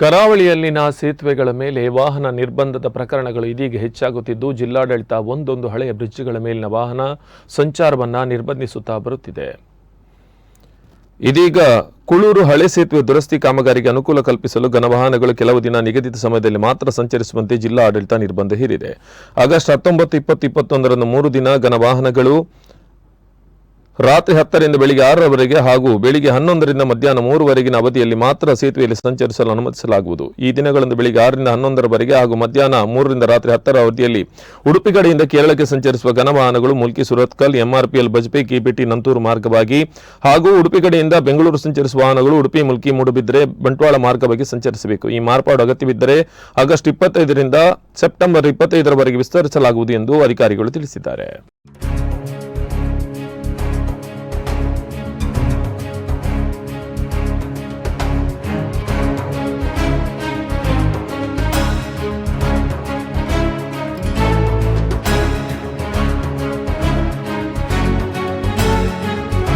ಕರಾವಳಿಯಲ್ಲಿನ ಸೇತುವೆಗಳ ಮೇಲೆ ವಾಹನ ನಿರ್ಬಂಧದ ಪ್ರಕರಣಗಳು ಇದೀಗ ಹೆಚ್ಚಾಗುತ್ತಿದ್ದು, ಜಿಲ್ಲಾಡಳಿತ ಒಂದೊಂದು ಹಳೆಯ ಬ್ರಿಡ್ಜ್ಗಳ ಮೇಲಿನ ವಾಹನ ಸಂಚಾರವನ್ನು ನಿರ್ಬಂಧಿಸುತ್ತಾ ಬರುತ್ತಿದೆ. ಇದೀಗ ಕುಳೂರು ಹಳೆ ಸೇತುವೆ ದುರಸ್ತಿ ಕಾಮಗಾರಿಗೆ ಅನುಕೂಲ ಕಲ್ಪಿಸಲು ಘನವಾಹನಗಳು ಕೆಲವು ದಿನ ನಿಗದಿತ ಸಮಯದಲ್ಲಿ ಮಾತ್ರ ಸಂಚರಿಸುವಂತೆ ಜಿಲ್ಲಾ ಆಡಳಿತ ನಿರ್ಬಂಧ ಹೇರಿದೆ. ಆಗಸ್ಟ್ ಹತ್ತೊಂಬತ್ತು ಇಪ್ಪತ್ತು ಇಪ್ಪತ್ತೊಂದರಂದು ಮೂರು ದಿನ ಘನವಾಹನಗಳು ರಾತ್ರಿ ಹತ್ತರಿಂದ ಬೆಳಿಗ್ಗೆ ಆರರವರೆಗೆ ಹಾಗೂ ಬೆಳಿಗ್ಗೆ ಹನ್ನೊಂದರಿಂದ ಮಧ್ಯಾಹ್ನ ಮೂರುವರೆಗಿನ ಅವಧಿಯಲ್ಲಿ ಮಾತ್ರ ಸೇತುವೆಯಲ್ಲಿ ಸಂಚರಿಸಲು ಅನುಮತಿಸಲಾಗುವುದು. ಈ ದಿನಗಳಂದು ಬೆಳಿಗ್ಗೆ ಆರರಿಂದ ಹನ್ನೊಂದರವರೆಗೆ ಹಾಗೂ ಮಧ್ಯಾಹ್ನ ಮೂರರಿಂದ ರಾತ್ರಿ ಹತ್ತರ ಅವಧಿಯಲ್ಲಿ ಉಡುಪಿ ಕಡೆಯಿಂದ ಕೇರಳಕ್ಕೆ ಸಂಚರಿಸುವ ಘನವಾಹನಗಳು ಮುಲ್ಕಿ ಸುರತ್ಕಲ್ ಎಂಆರ್ಪಿಎಲ್, ಬಜ್ಪೆ, ಕೆಪಿಟಿ, ನಂತೂರು ಮಾರ್ಗವಾಗಿ ಹಾಗೂ ಉಡುಪಿ ಕಡೆಯಿಂದ ಬೆಂಗಳೂರು ಸಂಚರಿಸುವ ವಾಹನಗಳು ಉಡುಪಿ, ಮುಲ್ಕಿ, ಮೂಡುಬಿದ್ರೆ, ಬಂಟ್ವಾಳ ಮಾರ್ಗವಾಗಿ ಸಂಚರಿಸಬೇಕು. ಈ ಮಾರ್ಪಾಡು ಅಗತ್ಯವಿದ್ದರೆ ಆಗಸ್ಟ್ ಇಪ್ಪತ್ತೈದರಿಂದ ಸೆಪ್ಟೆಂಬರ್ ಇಪ್ಪತ್ತೈದರವರೆಗೆ ವಿಸ್ತರಿಸಲಾಗುವುದು ಎಂದು ಅಧಿಕಾರಿಗಳು ತಿಳಿಸಿದ್ದಾರೆ.